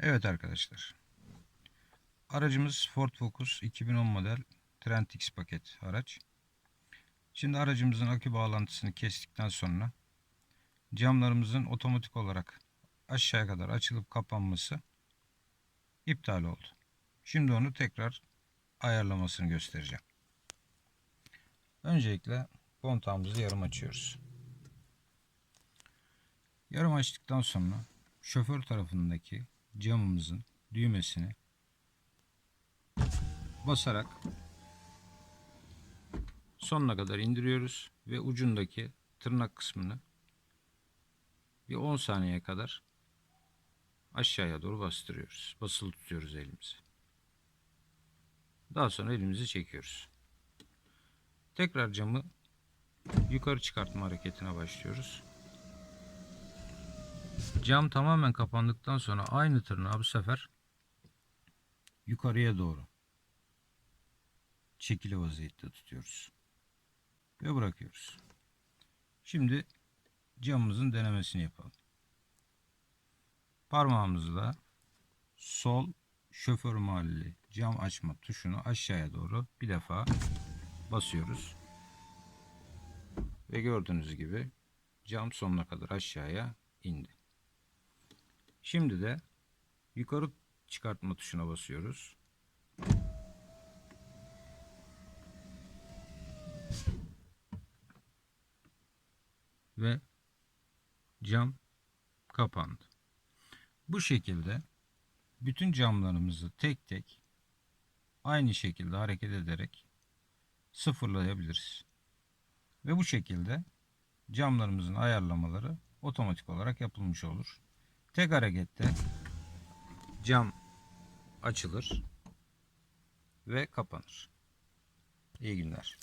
Evet arkadaşlar. Aracımız Ford Focus 2010 model Trend X paket araç. Şimdi aracımızın akü bağlantısını kestikten sonra camlarımızın otomatik olarak aşağıya kadar açılıp kapanması iptal oldu. Şimdi onu tekrar ayarlamasını göstereceğim. Öncelikle kontağımızı yarım açıyoruz. Yarım açtıktan sonra şoför tarafındaki camımızın düğmesini basarak sonuna kadar indiriyoruz ve ucundaki tırnak kısmını bir 10 saniye kadar aşağıya doğru bastırıyoruz. Basılı tutuyoruz elimizi. Daha sonra elimizi çekiyoruz. Tekrar camı yukarı çıkartma hareketine başlıyoruz. Cam tamamen kapandıktan sonra aynı tırnağı bu sefer yukarıya doğru çekili vaziyette tutuyoruz. Ve bırakıyoruz. Şimdi camımızın denemesini yapalım. Parmağımızla sol şoför mahalli cam açma tuşunu aşağıya doğru bir defa basıyoruz. Ve gördüğünüz gibi cam sonuna kadar aşağıya indi. Şimdi de yukarı çıkartma tuşuna basıyoruz. Ve cam kapandı. Bu şekilde bütün camlarımızı tek tek aynı şekilde hareket ederek sıfırlayabiliriz. Ve bu şekilde camlarımızın ayarlamaları otomatik olarak yapılmış olur. Tek harekette cam açılır ve kapanır. İyi günler.